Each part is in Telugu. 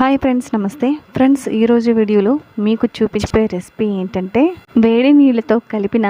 హాయ్ ఫ్రెండ్స్ నమస్తే. ఫ్రెండ్స్ ఈరోజు వీడియోలో మీకు చూపించే రెసిపీ ఏంటంటే వేడి నీళ్ళతో కలిపిన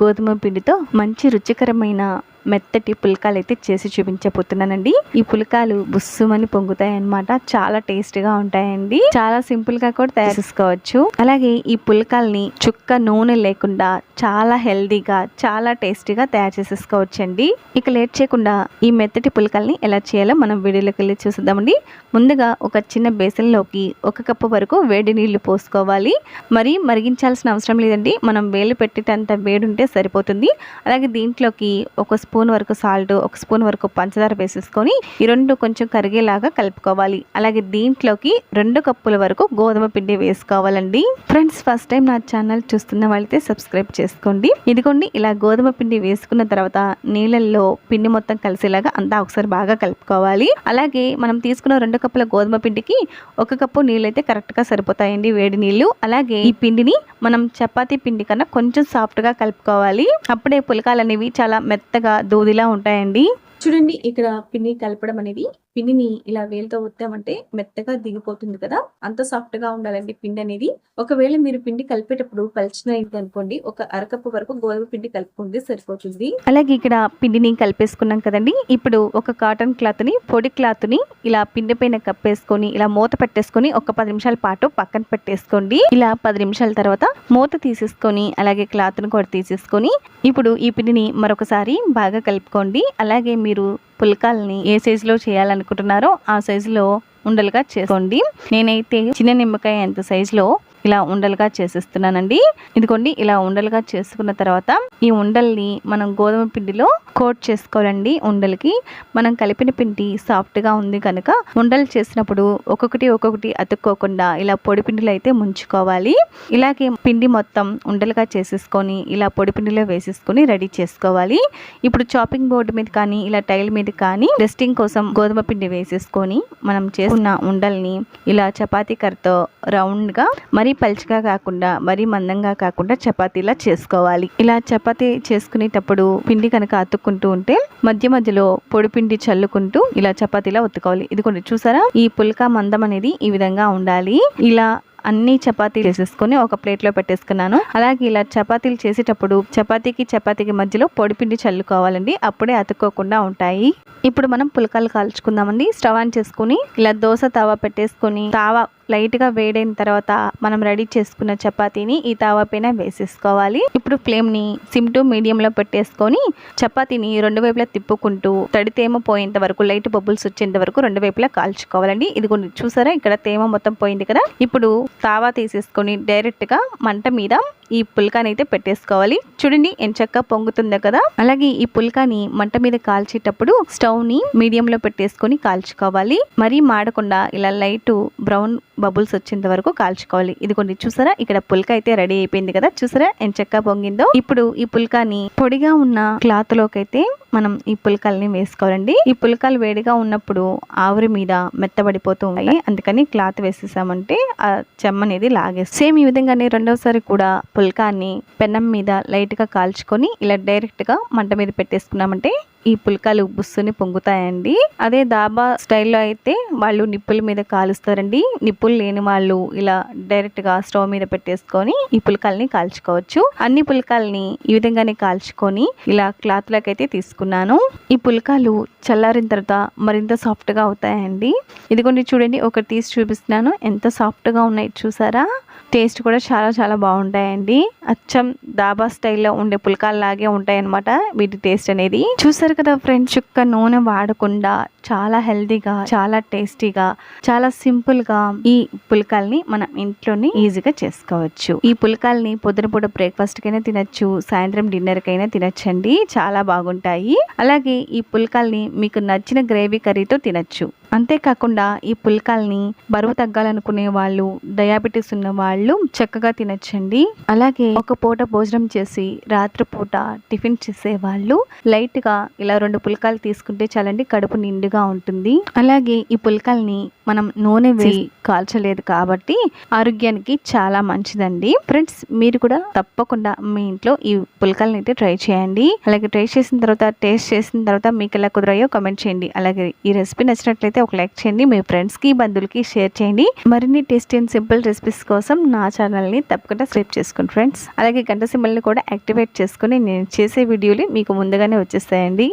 గోధుమ పిండితో మంచి రుచికరమైన మెత్తటి పుల్కాలు అయితే చేసి చూపించబోతున్నానండి. ఈ పుల్కాలు బుస్సుమని పొంగుతాయి అన్నమాట చాలా టేస్టీగా ఉంటాయండి. చాలా సింపుల్గా కూడా తయారు చేసుకోవచ్చు. అలాగే ఈ పుల్కాల్ని చుక్క నూనె లేకుండా చాలా హెల్దీగా చాలా టేస్టీగా తయారు చేసేసుకోవచ్చండి. ఇక లేట్ చేయకుండా ఈ మెత్తటి పుల్కాల్ని ఎలా చేయాలో మనం వీడియోలోకి వెళ్ళి చూద్దామండి ముందుగా ఒక చిన్న బేసన్లోకి ఒక కప్పు వరకు వేడి నీళ్ళు పోసుకోవాలి. మరి మరిగించాల్సిన అవసరం లేదండి. మనం వేలు పెట్టేటంత వేడి ఉంటే సరిపోతుంది. అలాగే దీంట్లోకి ఒక స్పూన్ వరకు సాల్ట్ ఒక స్పూన్ వరకు పంచదార వేసేసుకొని ఈ రెండు కొంచెం కరిగేలాగా కలుపుకోవాలి. అలాగే దీంట్లోకి రెండు కప్పుల వరకు గోధుమ పిండి వేసుకోవాలండి. ఫ్రెండ్స్ ఫస్ట్ టైం నా ఛానల్ చూస్తున్న వాళ్ళైతే సబ్స్క్రైబ్ చేసుకోండి. ఇదిగోండి ఇలా గోధుమ పిండి వేసుకున్న తర్వాత నీళ్ళల్లో పిండి మొత్తం కలిసేలాగా అంతా ఒకసారి బాగా కలుపుకోవాలి. అలాగే మనం తీసుకున్న రెండు కప్పుల గోధుమ పిండికి ఒక కప్పు నీళ్ళు అయితే కరెక్ట్గా సరిపోతాయండి వేడి నీళ్ళు. అలాగే ఈ పిండిని మనం చపాతీ పిండి కన్నా కొంచెం సాఫ్ట్గా కలుపుకోవాలి. అప్పుడే పులకాలు అనేవి చాలా మెత్తగా దూదిలా ఉంటాయండి. చూడండి ఇక్కడ పిండి కలపడం అనేది పిండిని ఇలా వేలుతో ఒత్తామంటే మెత్తగా దిగిపోతుంది కదా? అంత సాఫ్ట్గా ఉండాలండి పిండి అనేది ఒకవేళ మీరు పిండి కలిపేటప్పుడు పలిచినది అనుకోండి ఒక అరకప్పు వరకు గోధుమ పిండి కలుపుకుంటే సరిపోతుంది. అలాగే ఇక్కడ పిండిని కలిపేసుకున్నాం కదండి. ఇప్పుడు ఒక కాటన్ క్లాత్ని పొడి క్లాత్ని ఇలా పిండి పైన కప్పేసుకొని ఇలా మూత పెట్టేసుకొని ఒక పది నిమిషాల పాటు పక్కన పెట్టేసుకోండి. ఇలా పది నిమిషాల తర్వాత మూత తీసేసుకొని అలాగే క్లాత్ను కూడా తీసేసుకొని ఇప్పుడు ఈ పిండిని మరొకసారి బాగా కలుపుకోండి. అలాగే మీరు పుల్కాల్ని ఏ సైజులో చేయాలనుకుంటున్నారో ఆ సైజులో ఉండలుగా చేసుకోండి. నేనైతే చిన్న నిమ్మకాయ ఎంత సైజులో ఇలా ఉండలుగా చేసేస్తున్నానండి. ఇదిగోండి ఇలా ఉండలుగా చేసుకున్న తర్వాత ఈ ఉండల్ని మనం గోధుమ పిండిలో కోట్ చేసుకోవాలండి ఉండలకి. మనం కలిపిన పిండి సాఫ్ట్గా ఉంది కనుక ఉండలు చేసినప్పుడు ఒక్కొక్కటి ఒక్కొక్కటి అతుక్కోకుండా ఇలా పొడి పిండిలో అయితే ముంచుకోవాలి. ఇలాగే పిండి మొత్తం ఉండలుగా చేసేసుకొని ఇలా పొడి పిండిలో వేసేసుకొని రెడీ చేసుకోవాలి. ఇప్పుడు చాపింగ్ బోర్డు మీద కానీ ఇలా టైల్ మీద కానీ రెస్టింగ్ కోసం గోధుమ పిండి వేసేసుకొని మనం చేసుకున్న ఉండల్ని ఇలా చపాతీ కర్రతో రౌండ్గా మరి పల్చగా కాకుండా మరీ మందంగా కాకుండా చపాతీలా చేసుకోవాలి. ఇలా చపాతీ చేసుకునేటప్పుడు పిండి కనుక అతుక్కుంటూ ఉంటే మధ్య మధ్యలో పొడిపిండి చల్లుకుంటూ ఇలా చపాతీలా ఒత్తుకోవాలి. ఇదిగోండి చూసారా? ఈ పుల్కా మందం అనేది ఈ విధంగా ఉండాలి. ఇలా అన్ని చపాతీలు చేసేసుకొని ఒక ప్లేట్లో పెట్టేసుకున్నాను. అలాగే ఇలా చపాతీలు చేసేటప్పుడు చపాతీకి చపాతీకి మధ్యలో పొడిపిండి చల్లుకోవాలండి. అప్పుడే అతుక్కోకుండా ఉంటాయి. ఇప్పుడు మనం పులకాలు కాల్చుకుందామండి. స్టవ్ ఆన్ చేసుకుని ఇలా దోశ తావా పెట్టేసుకొని తావా లైట్గా వేడైన తర్వాత మనం రెడీ చేసుకున్న చపాతీని ఈ తావా పైన వేసేసుకోవాలి. ఇప్పుడు ఫ్లేమ్ని సిమ్ టు మీడియంలో పెట్టేసుకొని చపాతీని రెండు వైపులా తిప్పుకుంటూ తడి తేమ పోయేంత వరకు లైట్ బబుల్స్ వచ్చేంత వరకు రెండు వైపులా కాల్చుకోవాలండి. ఇది కొన్ని చూసారా ఇక్కడ తేమ మొత్తం పోయింది కదా. ఇప్పుడు తావా తీసేసుకొని డైరెక్ట్గా మంట మీద ఈ పుల్కాని అయితే పెట్టేసుకోవాలి. చూడండి ఎంచక్క పొంగుతుందో కదా. అలాగే ఈ పుల్కాని మంట మీద కాల్చేటప్పుడు స్టవ్ని మీడియం లో పెట్టేసుకొని కాల్చుకోవాలి. మరీ మాడకుండా ఇలా లైట్ బ్రౌన్ బబుల్స్ వచ్చేంత వరకు కాల్చుకోవాలి. ఇదిగోండి చూసారా? ఇక్కడ పుల్క అయితే రెడీ అయిపోయింది కదా. చూసారా? ఎంచక్క పొంగిందో. ఇప్పుడు ఈ పుల్కాని పొడిగా ఉన్న క్లాత్ లోకైతే మనం ఈ పుల్కల్ని వేసుకోవాలండి. ఈ పుల్కలు వేడిగా ఉన్నప్పుడు ఆవిరి మీద మెత్తబడిపోతూ ఉంటాయి. అందుకని క్లాత్ వేసేసామంటే ఆ చెమ్మ అనేది లాగేస్తాం సేమ్ ఈ విధంగానే రెండవసారి కూడా పుల్కాన్ని పెనం మీద లైట్గా కాల్చుకొని ఇలా డైరెక్ట్గా మంట మీద పెట్టేసుకున్నామంటే ఈ పుల్కాలు బుస్సుని పొంగుతాయండి. అదే దాబా స్టైల్లో అయితే వాళ్ళు నిప్పుల మీద కాలుస్తారండి. నిప్పులు లేని వాళ్ళు ఇలా డైరెక్ట్గా స్టవ్ మీద పెట్టేసుకొని ఈ పుల్కాల్ని కాల్చుకోవచ్చు. అన్ని పుల్కాల్ని ఈ విధంగానే కాల్చుకొని ఇలా క్లాత్ తీసుకున్నాను. ఈ పుల్కాలు చల్లారిన తర్వాత మరింత సాఫ్ట్గా అవుతాయండి. ఇదిగోండి చూడండి ఒకటి తీసి చూపిస్తున్నాను. ఎంత సాఫ్ట్గా ఉన్నాయి చూసారా? టేస్ట్ కూడా చాలా చాలా బాగుంటాయండి. అచ్చం దాబా స్టైల్లో ఉండే పుల్కాల్లాగే ఉంటాయన్నమాట వీటి టేస్ట్ అనేది. చూసారు కదా ఫ్రెండ్స్ చుక్క నూనె వాడకుండా చాలా హెల్తీగా చాలా టేస్టీగా చాలా సింపుల్గా ఈ పుల్కాల్ని మనం ఇంట్లోనే ఈజీగా చేసుకోవచ్చు. ఈ పుల్కాల్ని పొద్దునపూట బ్రేక్ఫాస్ట్ కైనా తినచ్చు సాయంత్రం డిన్నర్ కైనా తినచ్చండి. చాలా బాగుంటాయి. అలాగే ఈ పుల్కాల్ని మీకు నచ్చిన గ్రేవీ కర్రీతో తినచ్చు. అంతేకాకుండా ఈ పుల్కాల్ని బరువు తగ్గాలనుకునే వాళ్ళు డయాబెటీస్ ఉన్న వాళ్ళు చక్కగా తినచ్చండి. అలాగే ఒక పూట భోజనం చేసి రాత్రి పూట టిఫిన్ చేసే వాళ్ళు లైట్గా ఇలా రెండు పుల్కాలు తీసుకుంటే చాలండి కడుపు నిండుగా ఉంటుంది. అలాగే ఈ పుల్కాల్ని మనం నూనె వేసి కాల్చలేదు కాబట్టి ఆరోగ్యానికి చాలా మంచిదండి. ఫ్రెండ్స్ మీరు కూడా తప్పకుండా మీ ఇంట్లో ఈ పుల్కాలను అయితే ట్రై చేయండి. అలాగే ట్రై చేసిన తర్వాత టేస్ట్ చేసిన తర్వాత మీకు ఎలా కుదిరాయో కమెంట్ చేయండి. అలాగే ఈ రెసిపీ నచ్చినట్లయితే నచ్చితే ఒక లైక్ చేయండి మీ ఫ్రెండ్స్కి బంధువులకి షేర్ చేయండి. మరిన్ని టేస్టీ అండ్ సింపుల్ రెసిపీస్ కోసం నా ఛానల్ని తప్పకుండా సబ్స్క్రైబ్ చేసుకోండి ఫ్రెండ్స్. అలాగే గంట సింబల్ని కూడా యాక్టివేట్ చేసుకుని నేను చేసే వీడియోలు మీకు ముందుగానే వచ్చేస్తాయండి.